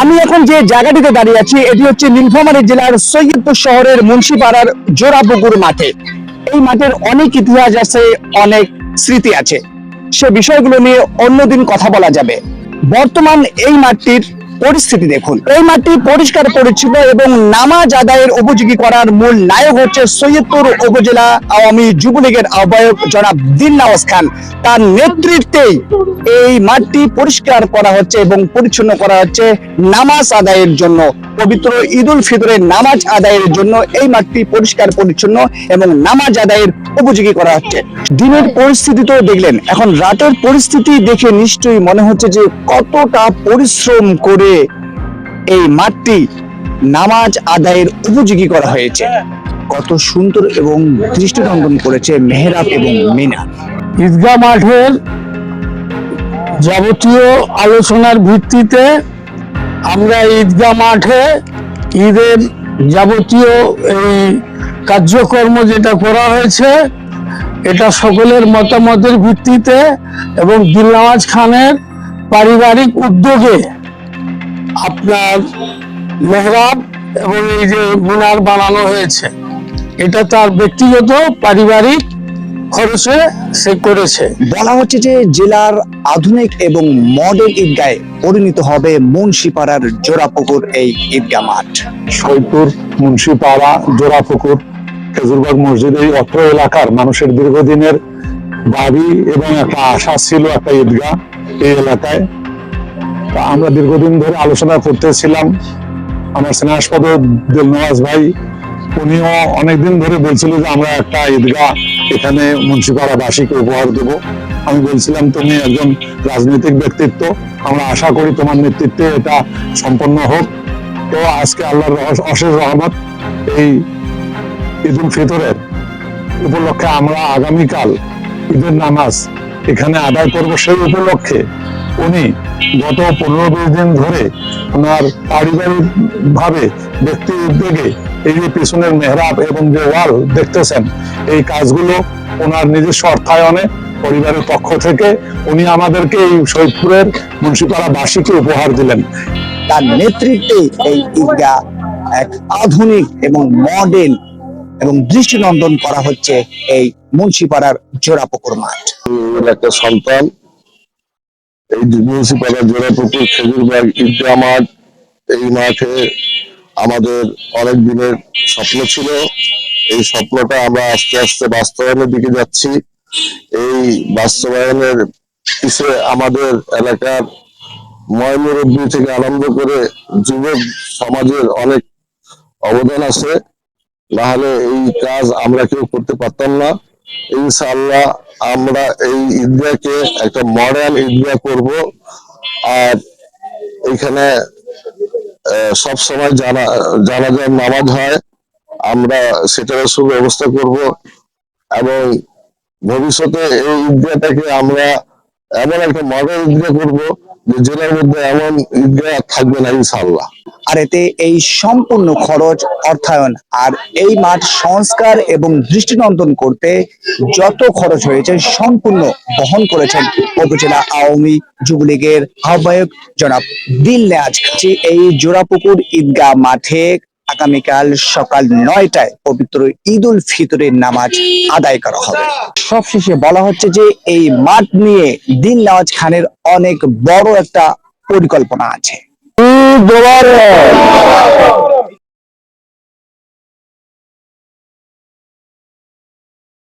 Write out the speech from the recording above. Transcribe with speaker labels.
Speaker 1: আমি এখন যে জায়গাটিতে দাঁড়িয়ে আছি, এটি হচ্ছে নীলফামারী জেলার সৈয়দপুর শহরের মুন্সিপাড়ার জোড়াপুকুর মাঠে। এই মাঠের অনেক ইতিহাস আছে, অনেক স্মৃতি আছে। সে বিষয়গুলো নিয়ে অন্যদিন কথা বলা যাবে। বর্তমান এই মাঠটির পরিস্থিতি দেখুন। এই মাঠটি পরিষ্কার, পরিচ্ছন্ন এবং নামাজ আদায়ের উপযোগী করার মূল নায়ক হচ্ছে সৈয়দপুর উপজেলা আওয়ামী যুবলীগের আহ্বায়ক জনাব দিন নওয়াজ খান। তার নেতৃত্বেই এই মাঠটি পরিষ্কার করা হচ্ছে এবং পরিচ্ছন্ন করা হচ্ছে নামাজ আদায়ের জন্য। পবিত্র ঈদ উল ফিতরের নামাজ আদায়ের জন্য এই মাঠটি পরিষ্কার, পরিচ্ছন্ন এবং নামাজ আদায়ের উপযোগী করা হচ্ছে। দিনের পরিস্থিতি তো দেখলেন, এখন রাতের পরিস্থিতি দেখে নিশ্চয়ই মনে হচ্ছে যে কতটা পরিশ্রম করে এই মাঠটি নামাজ আদায়ের উপযোগী করা হয়েছে। কত সুন্দর এবং দৃষ্টিনন্দন করেছে মেহরাব এবং মিনা।
Speaker 2: ঈদগাহ মাঠের যাবতীয় আলোচনার ভিত্তিতে আমরা ঈদগাহ মাঠে ঈদের যাবতীয় এই কার্যকর্ম যেটা করা হয়েছে, এটা সকলের মতামতের ভিত্তিতে এবং দিলনামাজ খানের পারিবারিক উদ্যোগে আপনার মেহরাব এবং এই যে মিনার বানানো হয়েছে, এটা তার ব্যক্তিগত, পারিবারিক খরচে সে করেছে।
Speaker 1: বলা হচ্ছে যে জেলার আধুনিক এবং মডেল ঈদগাহে পরিণত হবে মুন্সিপাড়ার জোড়াপুকুর এই ঈদগাহ মাঠ।
Speaker 3: সৈপুর মুন্সিপাড়া জোড়াপুকুর খেজুরবাগ মসজিদ এই অত্র এলাকার মানুষের দীর্ঘদিনের দাবি এবং একটা আশা ছিল একটা ঈদগাহ এই এলাকায়। তা আমরা দীর্ঘদিন ধরে আলোচনা করতেছিলাম। আমার স্নেহাসপদ দিলনওয়াজ ভাই উনিও অনেকদিন ধরে বলছিল যে আমরা একটা ঈদগাহ এখানে মুন্সিপাড়াবাসীকে উপহার দেব। আমি বলছিলাম, তুমি একজন রাজনৈতিক ব্যক্তিত্ব, আমরা আশা করি তোমার নেতৃত্বে এটা সম্পন্ন হোক। তো আজকে আল্লাহর অশেষ রহমত, এই ঈদ উল ফিতরের উপলক্ষে আমরা আগামীকাল ঈদের নামাজ এখানে আদায় করব। সেই উপলক্ষে উনি গত পনেরো বিশ দিন ধরে ওনার পারিবারিক ভাবে ব্যক্তি উদ্যোগে এই যে পিছনের মেহরাব এবং যে ওয়াল দেখতেছেন এই কাজগুলো ওনার নিজস্ব অর্থায়নে পরিবারের পক্ষ থেকে উনি আমাদেরকে এই সৈয়দপুরের মুন্সিপাড়া বাসীকে উপহার দিলেন।
Speaker 1: তার নেতৃত্বে এই ঈদগাহ এক আধুনিক এবং মডেল এবং দৃষ্টিনন্দন করা হচ্ছে এই মুন্সিপাড়ার জোড়াপুকুর মাঠ।
Speaker 4: একটা সন্তান এই মিউনিসিপালের জোড়াপুকুর খেজুরবাগ ঈদগাহ মাঠ এই মাঠে আমাদের অনেক দিনের স্বপ্ন ছিল। এই স্বপ্নটা আমরা আস্তে আস্তে বাস্তবায়নের দিকে যাচ্ছি। এই বাস্তবায়নের পিছে আমাদের এলাকার ময়মুরব্বী থেকে আরম্ভ করে যুবক সমাজের অনেক অবদান আছে। না হলে এই কাজ আমরা কেউ করতে পারতাম না। ইনশাআল্লাহ আমরা এই ঈদগাহকে একটা মডার্ন ঈদগাহ করব। আর এখানে সব সময় জানা জানাজার নামাজ হয়। আমরা সেটার সুব্যবস্থা করব। এবং ভবিষ্যতে এই ঈদগাহটাকে আমরা এমন একটা মডার্ন ঈদগাহ করব যে জেলার মধ্যে এমন ঈদগাহ থাকবে না ইনশাল্লাহ
Speaker 1: আর এতে এই সম্পূর্ণ খরচ অর্থায়ন আর এই মাঠ সংস্কার এবং দৃষ্টিনন্দন করতে যত খরচ হয়েছে, সম্পূর্ণ বহন করেছেন উপজেলা আওয়ামী যুবলীগের আহ্বায়ক জনাব দিল নেয়াজ। এই জোড়াপুকুর ঈদগাহ মাঠে আগামীকাল সকাল নয়টায় পবিত্র ঈদ উল ফিতরের নামাজ আদায় করা হবে। সবশেষে বলা হচ্ছে যে এই মাঠ নিয়ে দিন নামাজ খানের অনেক বড় একটা পরিকল্পনা আছে।